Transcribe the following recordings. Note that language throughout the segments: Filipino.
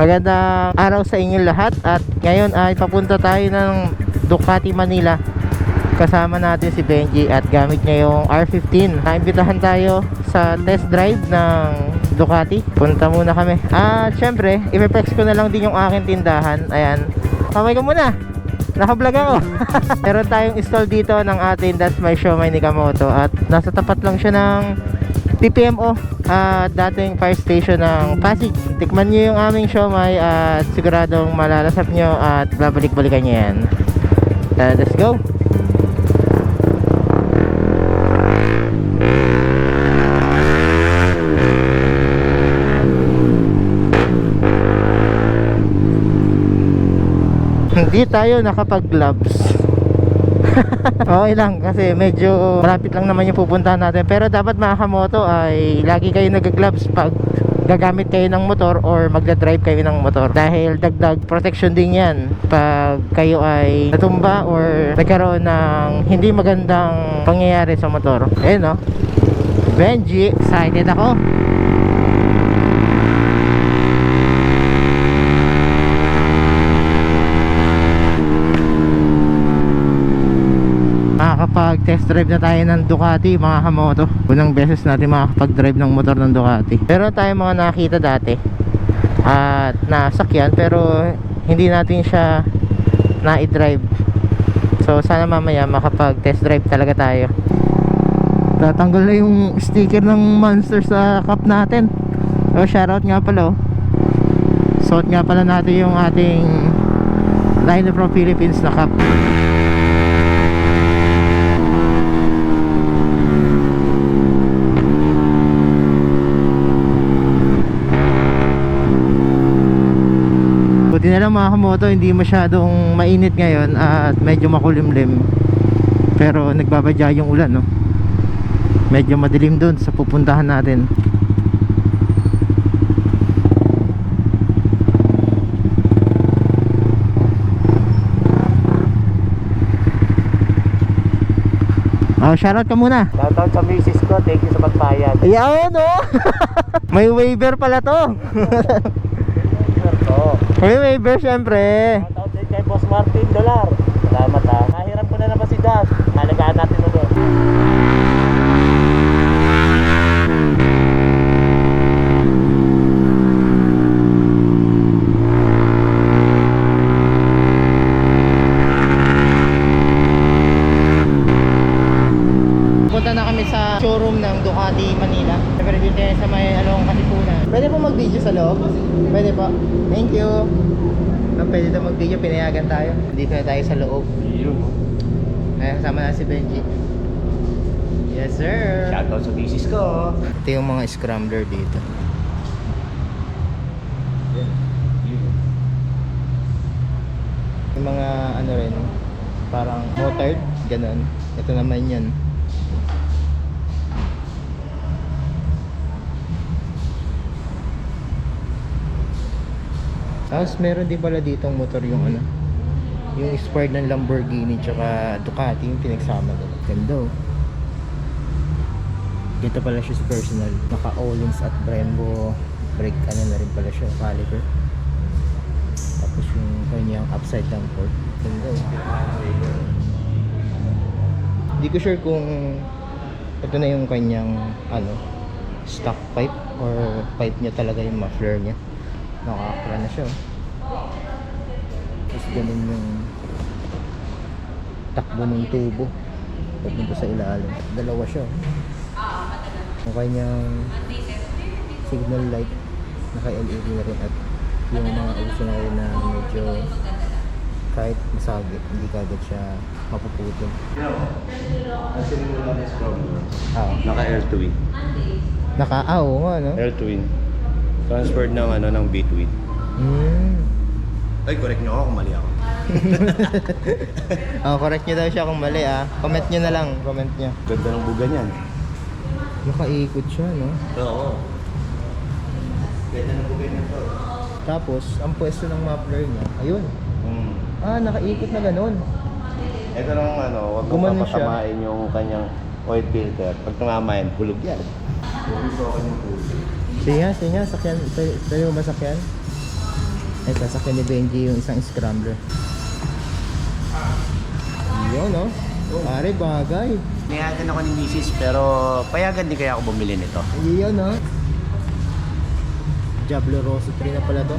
Magandang araw sa inyo lahat at ngayon ay papunta tayo ng Ducati Manila. Kasama natin si Benji at gamit niya yung R15 naimbitahan tayo sa test drive ng Ducati. Punta muna kami. At syempre ipeplex ko na lang din yung aking tindahan. Ayan. Kamay ko muna. Nakablog ako. Meron tayong install dito ng atin. That's my show my Nikamoto. At nasa tapat lang siya ng PPMO at dating fire station ng Pasig. Tikman nyo yung aming siomay at siguradong malalasap nyo at babalik-balikan nyo yan. Uh, let's go! Hindi tayo nakapag-gloves. okay lang kasi medyo malapit lang naman yung pupuntahan natin. Pero dapat mga kamoto ay lagi kayo nag-gloves pag gagamit kayo ng motor or magda-drive kayo ng motor. Dahil dagdag protection din yan pag kayo ay natumba or nagkaroon ng hindi magandang pangyayari sa motor. Ayun no? Benji excited ako makakapag test drive na tayo ng Ducati mga kamoto. Unang beses natin makakapag drive ng motor ng Ducati. Pero tayo mga nakita dati at nasakyan pero hindi natin siya na-drive so sana mamaya makapag test drive talaga tayo. Tatanggal na yung sticker ng monster sa cup natin. So shoutout nga pala oh. suot nga pala natin yung ating line from Philippines na cup Buti na lang mga kamoto, hindi masyadong mainit ngayon at medyo makulimlim. Pero nagbabadya yung ulan, no? Medyo madilim doon sa pupuntahan natin. Oh, shoutout ka muna. Shoutout sa misis ko, thank you sa pagpayag. Ayan, oh! May waiver pala to. May waiver syempre. Shoutout din kay Boss Martin Dolar. Salamat ha. Nahiram ko na naman si Dad. Halagaan natin ulit. Punta na kami sa showroom ng Ducati Manila. Siyempre dito tayo sa may along Katipunan. Pwede po mag-video sa loob? Pwede po. Thank you. Ah, pwede daw mag-video, pinayagan tayo. Dito na tayo sa loob. Ayan, kasama na si Benji. Yes, sir. Shoutout sa misis ko. Ito yung mga scrambler dito. Yung mga ano rin, parang motard, ganun. Ito naman yun. Tapos meron din pala ditong motor yung ano, yung expired ng Lamborghini tsaka Ducati yung pinagsama nila. Ganda oh. Dito pala siya sa personal. Naka Ollins at Brembo brake ano na rin pala siya, caliper. Tapos yung kanyang upside down port. Ganda oh. Hindi ko sure kung ito na yung kanyang ano stock pipe or pipe niya talaga yung muffler niya. Nakakakla na siya. oh. Tapos ganun yung takbo ng tubo papunta sa ilalim. Dalawa siya. Oh. Ang kanyang signal light naka-LED na rin at yung mga uso na rin na medyo kahit masagit, hindi kagad siya mapuputol. Ang sinimula ng Scrambler. Ah, Naka air twin. naka, ah, oo nga, no? Air twin. Transferred ng ano ng B-twin. Hmm. Ay, correct nyo ako kung mali ako. Oh, correct nyo daw siya kung mali ah. Comment nyo na lang, comment nyo. Ganda ng buga niyan. Nakaikot siya, no? Oo. Ganda ng buga niyan to. Tapos, ang pwesto ng muffler niya, ayun. Hmm. Ah, nakaikot na ganun. Ito nung ano, huwag mong Gumanon siya. yung kanyang oil filter. Pag tumamain, hulog yan. Sige nga, sige nga, sakyan. Tayo, tayo ba sakyan? Ay, sasakyan ni Benji yung isang scrambler. Yun, no? Pare, bagay. Niyagan ako ni Mrs. pero payagan din kaya ako bumili nito. Yun, no? Diablo Rosso 3 na pala to.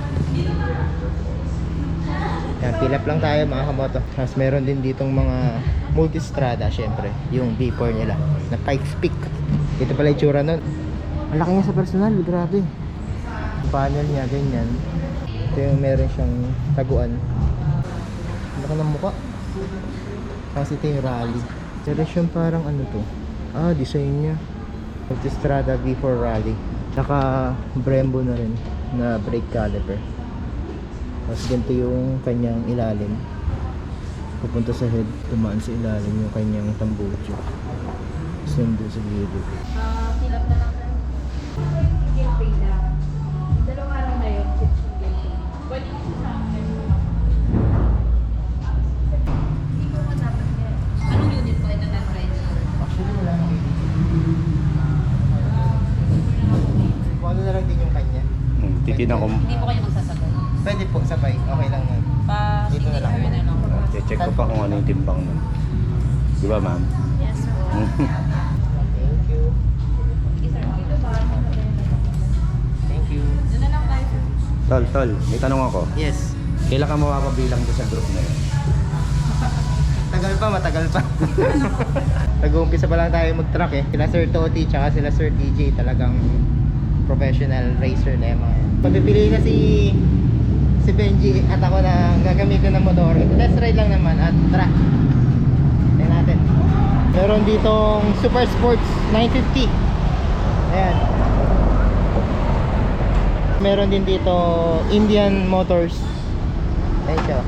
Yan, fill up lang tayo mga kamoto. Tapos meron din ditong mga multistrada, syempre. Yung V4 nila. Na Pikes Peak. Ito pala yung tsura nun. Ang laki niya sa personal, grabe. Panel niya, ganyan. Ito yung meron siyang taguan. Ang laki ng mukha. Tapos ito yung rally. Meron siyang parang ano to. Ah, design niya. Multistrada V4 Rally. Saka Brembo na rin na brake caliper. Tapos ganito yung kanyang ilalim. Pupunta sa head, tumaan sa ilalim yung kanyang tambucho. Tapos nandun sa gilid. Ah, Hmm, titinan ko, Hindi po kayo magsasagot. Pwede po, sabay. Okay lang yan. Pa Dito na lang. na lang. check ko pa kung ano yung timbang nun. Di ba ma'am? Yes po. Thank you. Okay, sir. Thank you. Doon na lang tayo, sir. tol, tol, may tanong ako. Yes. Kailan ka mapapabilang doon sa group na yun? Tagal pa, matagal pa. Nag-uumpisa pa lang tayo mag-truck eh. Sila Sir Toti tsaka sila Sir DJ talagang professional racer na yung mga yan. Pagpipili na si si Benji at ako na gagamitin ng motor. Test ride lang naman at track. Tingnan natin. Meron ditong Super Sports 950. Ayan. Meron din dito Indian Motors. Ayan siya.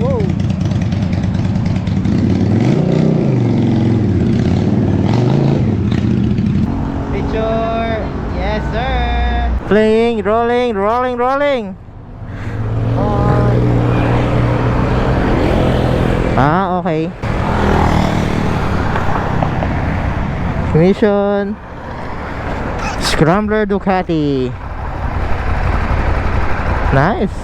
Whoa! Picture! Yes, sir! Playing, rolling, rolling, rolling! Ah, okay. Mission Scrambler Ducati Nice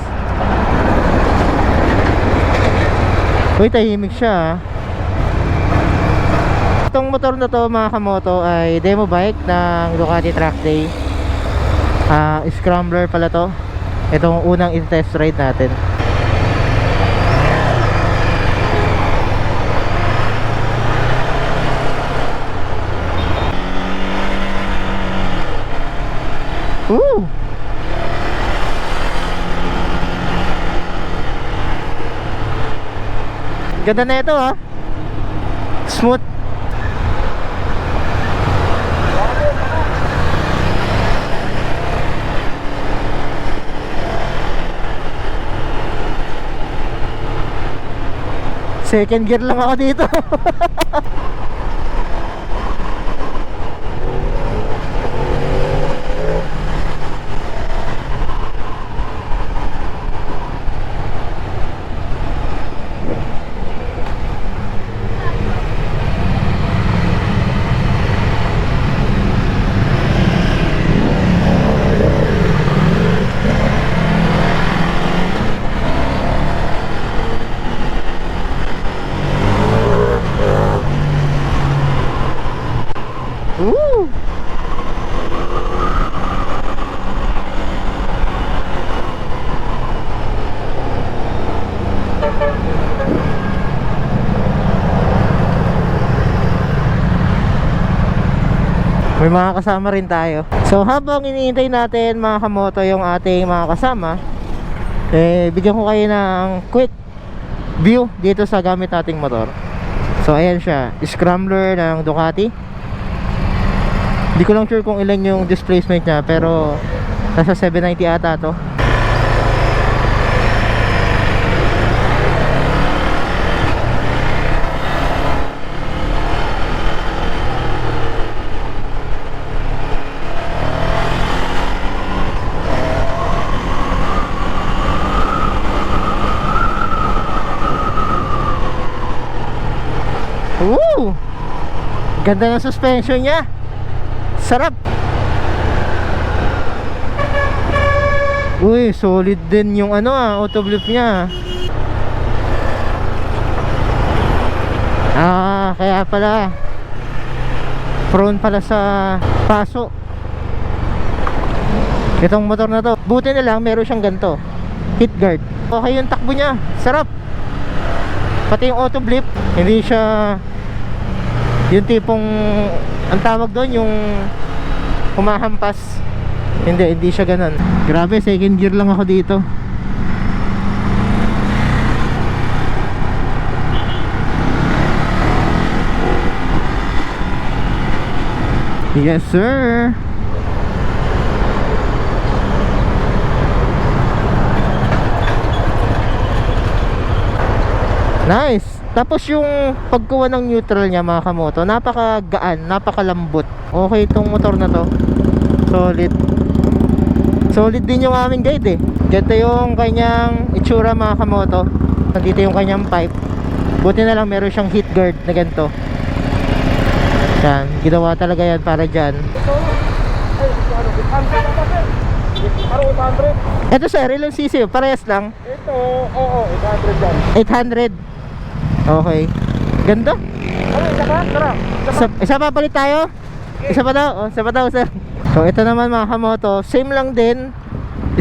Uy, tahimik siya ah. Itong motor na to mga kamoto ay demo bike ng Ducati Track Day Ah, Scrambler pala to Itong unang i-test ride natin Woo! Ganda na ito ha. Smooth. Second gear lang ako dito. Woo! May mga kasama rin tayo. So habang iniintay natin mga kamoto yung ating mga kasama, eh bigyan ko kayo ng quick view dito sa gamit nating motor. So ayan siya, scrambler ng Ducati. Hindi ko lang sure kung ilan yung displacement niya pero nasa 790 ata to. Ganda ng suspension niya. Sarap. Uy, solid din yung ano ah, auto blip niya. Ah. ah, kaya pala. Prone pala sa paso. Itong motor na to. Buti na lang meron siyang ganto. Hit guard. Okay yung takbo niya. Sarap. Pati yung auto blip, hindi siya yung tipong ang tawag doon yung humahampas. Hindi, hindi siya ganun. Grabe, second gear lang ako dito. Yes, sir. Nice. Tapos yung pagkuha ng neutral niya mga kamoto, napakagaan, napakalambot. Okay itong motor na to. Solid. Solid din yung aming guide eh. Ganito yung kanyang itsura mga kamoto. Nandito yung kanyang pipe. Buti na lang meron siyang heat guard na ganito. Yan, ginawa talaga yan para dyan. Ay, 800 ata sir. Parang 800. Ito sir, ilang cc? Parehas lang. Ito, oo, 800 yan. 800. Okay. Ganda. Ano, isa ba? Tara. Isa Isa, pa palit tayo? Isa pa daw? Oh, isa pa daw, sir. So, ito naman mga kamoto. Same lang din.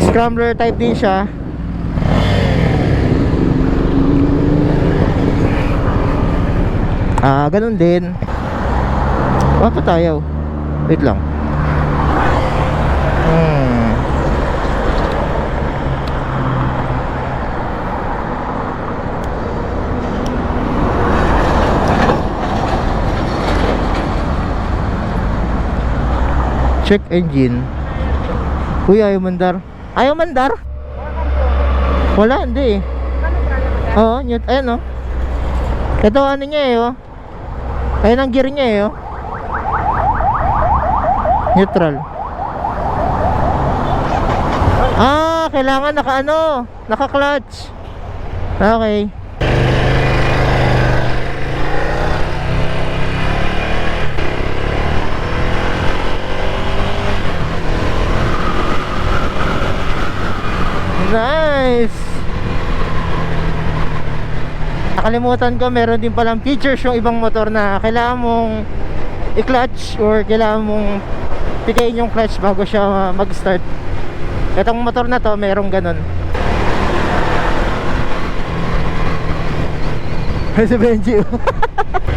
Scrambler type din siya. Ah, ganun din. Wala pa tayo. Wait lang. Check engine. Uy, ayaw mandar. Ayaw mandar? Wala, hindi eh. Oo, nyut. Ayan oh. Ito ano niya eh oh. Ayan ang gear niya eh oh. Neutral. Ah, kailangan naka ano, naka clutch. Okay. Nice! Nakalimutan ko, meron din palang features yung ibang motor na kailangan mong i-clutch or kailangan mong pikain yung clutch bago siya mag-start. Itong motor na to, merong ganun. si Benji.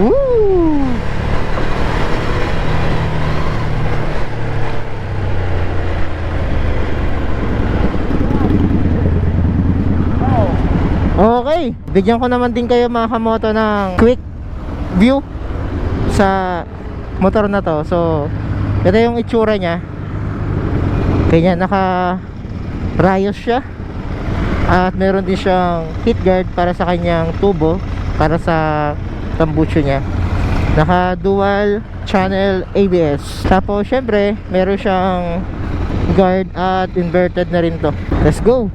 Woo! Okay, bigyan ko naman din kayo mga kamoto ng quick view sa motor na to. So, ito yung itsura niya. Kanya naka rayos siya. At meron din siyang heat guard para sa kanyang tubo para sa tambucho niya. Naka dual channel ABS. Tapos syempre, meron siyang guard at inverted na rin to. Let's go.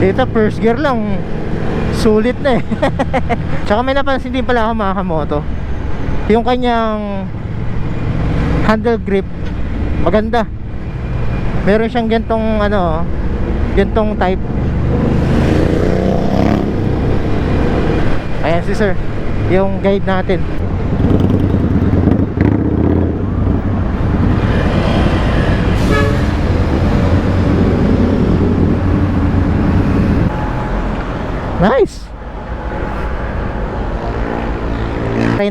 Ito first gear lang Sulit na eh Tsaka may napansin din pala ako mga kamoto Yung kanyang Handle grip Maganda. Meron siyang gantong ano Gantong type. Ayan si sir Yung guide natin. Nice!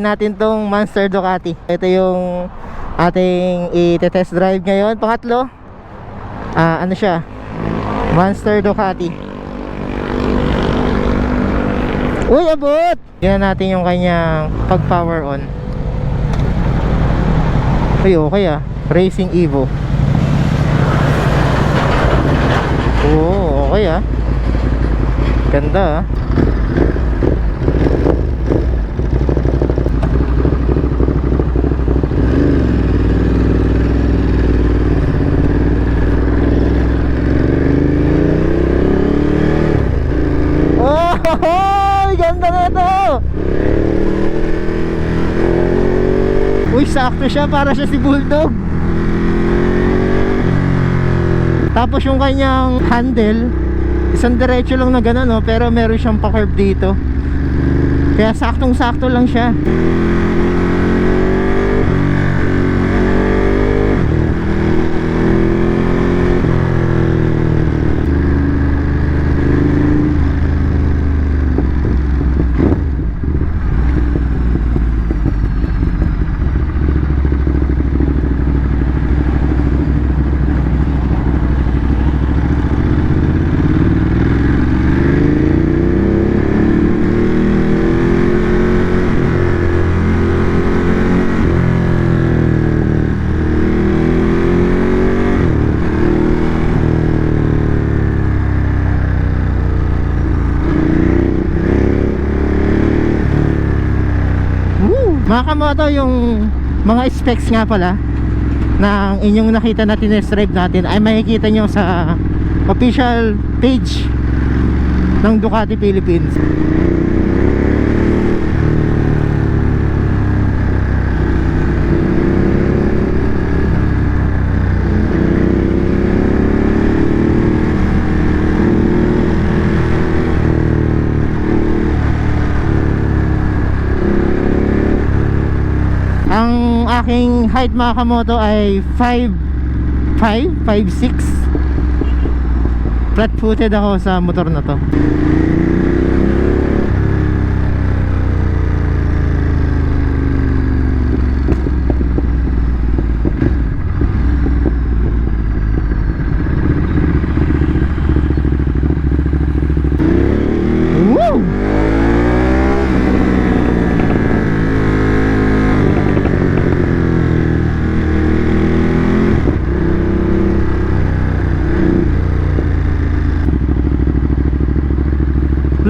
Try natin tong Monster Ducati. Ito yung ating i-test drive ngayon. Pangatlo, ah ano siya? Monster Ducati. Uy, abot! Tingnan natin yung kanyang pag-power on. Ay, okay ah. Racing Evo. Oo, okay ah. Ganda ah. Oh, ganda na ito! Uy, sakto siya para siya si Bulldog. Tapos yung kanyang handle, isang diretso lang na gano'n, no? pero meron siyang pa-curve dito. Kaya saktong-sakto lang siya. Woo! Kamoto, yung mga specs nga pala ng inyong nakita na drive natin ay makikita nyo sa official page ng Ducati Philippines. Ang aking height mga kamoto ay 5 5, 5, 6 Flat footed ako sa motor na to Woo!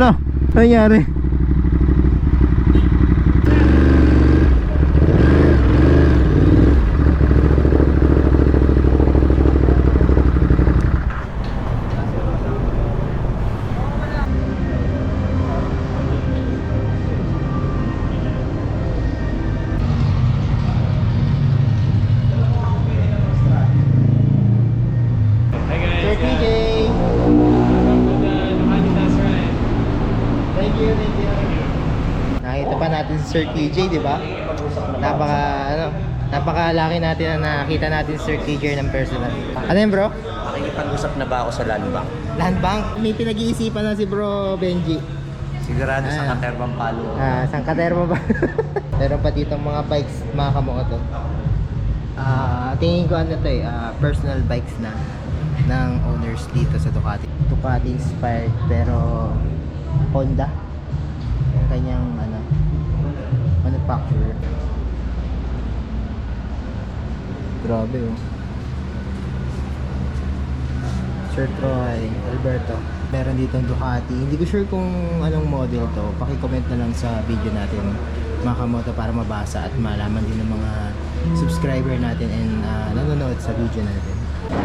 Lo, ano nangyari? Sir TJ, di ba? Napaka, ano, napakalaki natin na nakita natin si Sir TJ ng personal. Ano yun bro? Makikipag-usap na ba ako sa land bank? Land Bank? May pinag-iisipan na si bro Benji. Sigurado Ah. sa Katerbang Palo. Ah, San Katermo ba? Meron pa dito mga bikes, mga kamukha to. Ah, tingin ko ano to eh, ah, personal bikes na ng owners dito sa Ducati. Ducati inspired pero Honda. Yung kanyang ano manufacturer. Grabe oh. Sir Troy, Alberto. Meron dito Ducati. Hindi ko sure kung anong model to. Paki-comment na lang sa video natin mga kamoto para mabasa at malaman din ng mga subscriber natin and ah, nanonood sa video natin.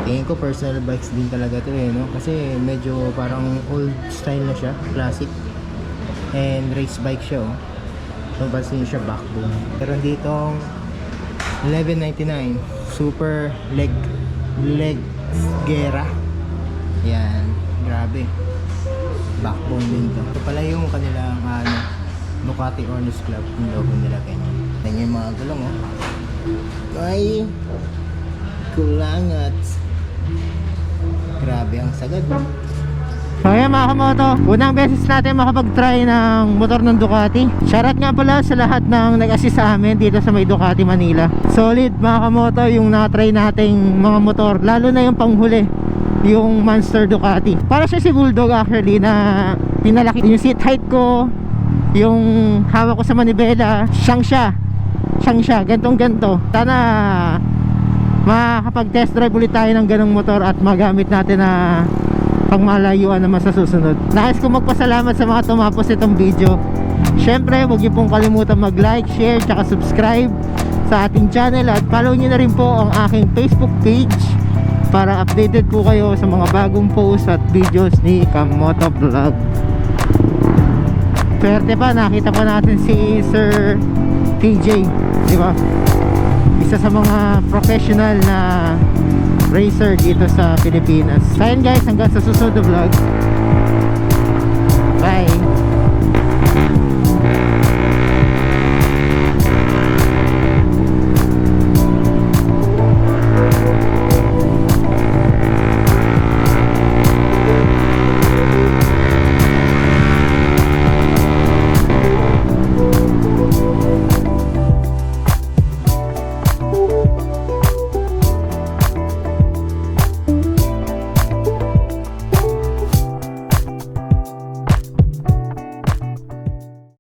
Tingin ko personal bikes din talaga to eh, no? Kasi medyo parang old style na siya, classic. And race bike siya, oh. Pansin niyo siya, backbone. Meron ditong 1199 super leg leg gera. Yan. Grabe. Backbone din to. Ito pala yung kanilang ano Ducati Owners Club. Yung logo nila ganyan. Yan yung mga gulong oh. Ay kulangat. Grabe ang sagad So ayan mga kamoto, unang beses natin makapag-try ng motor ng Ducati. Shoutout nga pala sa lahat ng nag-assist sa amin dito sa may Ducati Manila. Solid mga kamoto yung na-try nating mga motor Lalo na yung panghuli Yung Monster Ducati. Para siya si Bulldog actually na pinalaki. Yung seat height ko Yung hawak ko sa manibela Siyang siya. Siyang siya, gantong ganto. Sana makakapag test drive ulit tayo ng ganong motor at magamit natin na pangmalayuan naman sa susunod. Nais ko magpasalamat sa mga tumapos itong video. Syempre, huwag niyo pong kalimutan mag-like, share, tsaka subscribe sa ating channel at follow niyo na rin po ang aking Facebook page para updated po kayo sa mga bagong posts at videos ni Kamoto Vlog. Swerte pa, nakita pa natin si Sir TJ, di ba? Isa sa mga professional na racer dito sa Pilipinas. So guys, hanggang sa susunod na vlog.